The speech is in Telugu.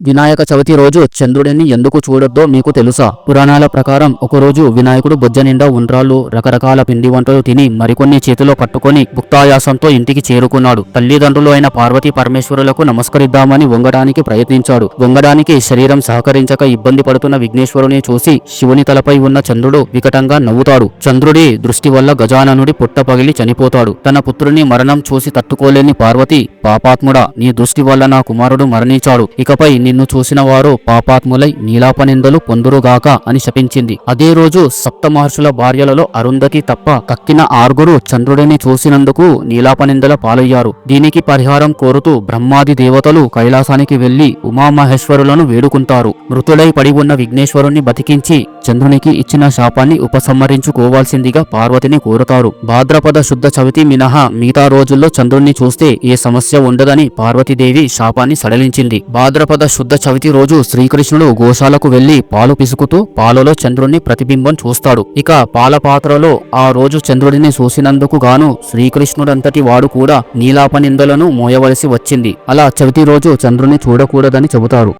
వినాయక చవితి రోజు చంద్రుడిని ఎందుకు చూడొద్దో మీకు తెలుసా? పురాణాల ప్రకారం ఒకరోజు వినాయకుడు బొజ్జ నిండా ఉండ్రాళ్ళు రకరకాల పిండి వంటలు తిని మరికొన్ని చేతిలో పట్టుకొని భుక్తాయాసంతో ఇంటికి చేరుకున్నాడు. తల్లిదండ్రులు అయిన పార్వతీ పరమేశ్వరులకు నమస్కరిద్దామని వంగడానికి ప్రయత్నించాడు. వంగడానికి శరీరం సహకరించక ఇబ్బంది పడుతున్న విఘ్నేశ్వరుని చూసి శివుని తలపై ఉన్న చంద్రుడు వికటంగా నవ్వుతాడు. చంద్రుడి దృష్టి వల్ల గజాననుడి పుట్ట పగిలి చనిపోతాడు. తన పుత్రుని మరణం చూసి తట్టుకోలేని పార్వతి పాపాత్ముడా నీ దృష్టి వల్ల నా కుమారుడు మరణించాడు. ఇకపై నిన్ను చూసిన వారు పాపాత్ములై నీలాపనిందలు పొందురుగాక అని శపించింది. అదే రోజు సప్తమహర్షుల భార్యలలో అరుంధతి తప్ప కక్కిన ఆరుగురు చంద్రుడిని చూసినందుకు నీలాపనిందల పాలయ్యారు. దీనికి పరిహారం కోరుతూ బ్రహ్మాది దేవతలు కైలాసానికి వెళ్ళి ఉమామహేశ్వరులను వేడుకుంటారు. మృతులై పడి ఉన్న విఘ్నేశ్వరుణ్ణి బతికించి చంద్రునికి ఇచ్చిన శాపాన్ని ఉపసంహరించుకోవాల్సిందిగా పార్వతిని కోరుతారు. భాద్రపద శుద్ధ చవితి మినహా మిగతా రోజుల్లో చంద్రుణ్ణి చూస్తే ఏ సమస్య ఉండదని పార్వతీదేవి శాపాన్ని సడలించింది. భాద్రపద శుద్ధ చవితి రోజు శ్రీకృష్ణుడు గోశాలకు వెళ్ళి పాలు పిసుకుతూ పాలలో చంద్రుణ్ణి ప్రతిబింబం చూస్తాడు. ఇక పాల పాత్రలో ఆ రోజు చంద్రుడిని చూసినందుకు గాను శ్రీకృష్ణుడంతటి వాడు కూడా నీలాపనిందలను మోయవలసి వచ్చింది. అలా చవితి రోజు చంద్రుని చూడకూడదని చెబుతారు.